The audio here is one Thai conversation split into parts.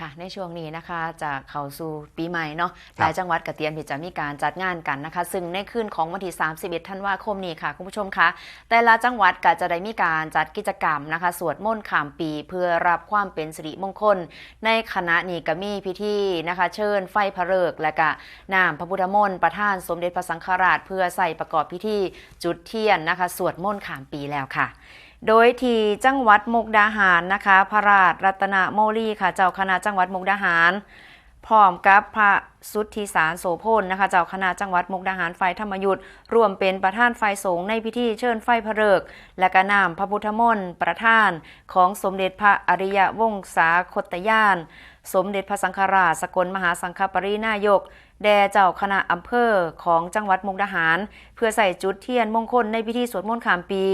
ค่ะในช่วงนี้นะคะจะเข้าสู่ปีใหม่เนาะคหรับลายจังหวัดก็เตรียมที่จะมีการจัดงานกันนะคะ ซึ่งในคืนของวันที่ 31 ธันวาคมนี้ค่ะคุณผู้ชมคะแต่ละจังหวัดก็จะได้มีการจัดกิจกรรมนะคะ สวดมนต์ข้ามปีเพื่อรับความเป็นสิริมงคล ในคณะนี้ก็มีพิธีนะคะ เชิญไฟพระเริกและก็นามพระพุทธมนต์ประท่านสมเด็จพระสังฆราช เพื่อใส่ประกอบพิธีจุดเทียนนะคะ สวดมนต์ข้ามปีแล้วค่ะ โดยที่จังหวัดมุกดาหารนะคะ พระราชรัตนโมลีค่ะ เจ้าคณะจังหวัดมุกดาหาร พร้อมกับพระสุทธิสารโสพลนะคะ เจ้าคณะจังหวัดมุกดาหารไฟธรรมยุทธ์รวมเป็นประธานไฟสงฆ์ในพิธีเชิญไฟพระเริก และก็นามพระพุทธมนต์ประธานของสมเด็จพระอริยวงศาคตยาน สมเด็จพระสังฆราชสกลมหาสังฆปรินายก แด่เจ้าคณะอำเภอของจังหวัดมุกดาหาร เพื่อใส่จุดเทียนมงคลในพิธีสวดมนต์ข้ามปี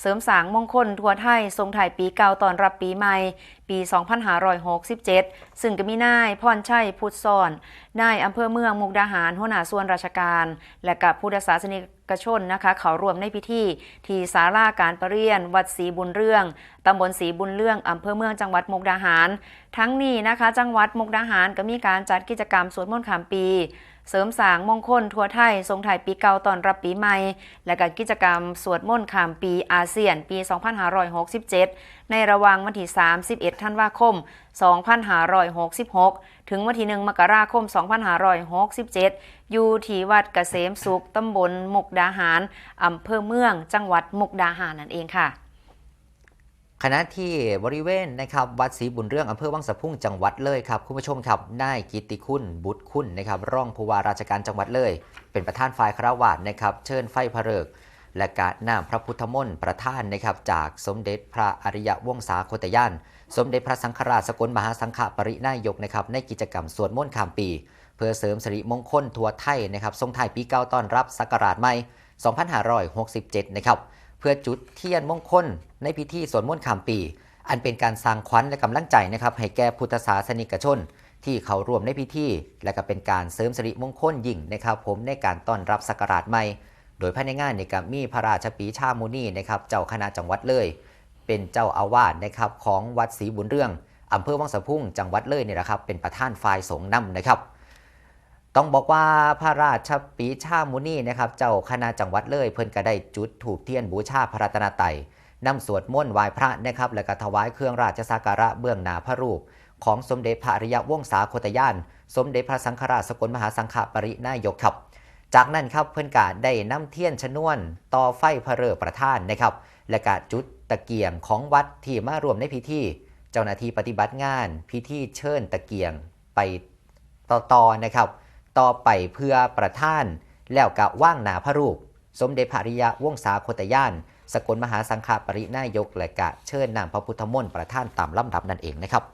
เสริมสางมงคลทั่วไทยทรงถ่ายปีเก่าตอนรับปีใหม่ ปี 2567 ซึ่งก็มีนายพรชัยพุทธซอนนายอำเภอเมืองมุกดาหารหัวหน้าส่วนราชการ และกับผู้ดศาสนิก กชนนะคะเขารวมในพิธีที่ศาลาการประเรียน วัดศรีบุญเรื่องตำบลศรีบุญเรื่องอำเภอเมืองจังหวัดมุกดาหาร ทั้งนี้นะคะ จังหวัดมุกดาหารก็มีการจัดกิจกรรมสวดมนต์ข้ามปี เสริมสางมงคลทั่วไทยทรงถ่ายปีเก่าตอนรับปีใหม่ และก็กิจกรรมสวดมนต์ข้ามปีอาเซียนปี 2567 ในระหว่างวันที่ 31 ธันวาคม 2566 ถึงวันที่ 1 มกราคม 2567 อยู่ที่วัดเกษมสุขตำบลมุกดาหารอำเภอเมือง จังหวัดมุกดาหารนั่นเองค่ะ ขณะที่บริเวณนะครับวัดศรีบุญเรื่องอำเภอวังสะพุ่งจังหวัดเลยครับคุณผู้ชมครับนายกิตติคุณบุตรคุณนะครับรองผู้ว่าราชการจังหวัดเลย เป็นประธานฝ่ายคาวาสนะครับเชิญไฟพระเริกและการนำพระพุทธมนต์ประธานนะครับจากสมเด็จพระอริยวงศาโคตยาน สมเด็จพระสังฆราชสกลมหาสังฆปรินายกนะครับในกิจกรรมสวดมนต์ข้ามปี เพื่อเสริมสิริมงคลทั่วไทยนะครับทรงไทยปีเก่าต้อนรับศักราชใหม่ 2567 นะครับ เพื่อจุดเทียนมงคลในพิธีสวดมนต์ข้ามปี อันเป็นการสร้างขวัญและกำลังใจนะครับให้แก่พุทธศาสนิกชน ที่เขาร่วมในพิธี และก็เป็นการเสริมสิริมงคลยิ่งนะครับผมในการต้อนรับศักราชใหม่ โดยภายในงานนี่ก็มีพระราชปีชามุนีนะครับเจ้าคณะจังหวัดเลย เป็นเจ้าอาวาสนะครับของวัดศรีบุญเรื่องอำเภอวังสะพุ่งจังหวัดเลยนี่แหละครับเป็นประธานฝ่ายสงฆ์นำนะครับ ต้องบอกว่าพระราชปีชามุนีนะครับเจ้าคณะจังหวัดเลยเพิ่นก็ได้จุดถูกเทียนบูชาพระรัตนตรัยนำสวดมนต์ไหว้พระนะครับและก็ถวายเครื่องราชสักการะเบื้องหน้าพระรูป ของสมเด็จพระอริยวงศาคตยาน สมเด็จพระสังฆราชสกลมหาสังฆปรินายกครับ จากนั้นครับเพิ่อนกาได้นำเทียนชนวน ต่อไฟพระเรือประธานนะครับ และกาจุดตะเกียงของวัดที่มารวมในพิธี เจ้าหน้าที่ปฏิบัติงานพิธีเชิญตะเกียงไปต่อๆนะครับ ต่อไปเพื่อประท่าน แล้วกะว่างหนาพระรูป สมเด็จพระริยวงศาโคตยาน สกลมหาสังฆปรินายกและกะเชิญนางพระพุทธมนต์ประท่านตามลำดับนั่นเองนะครับ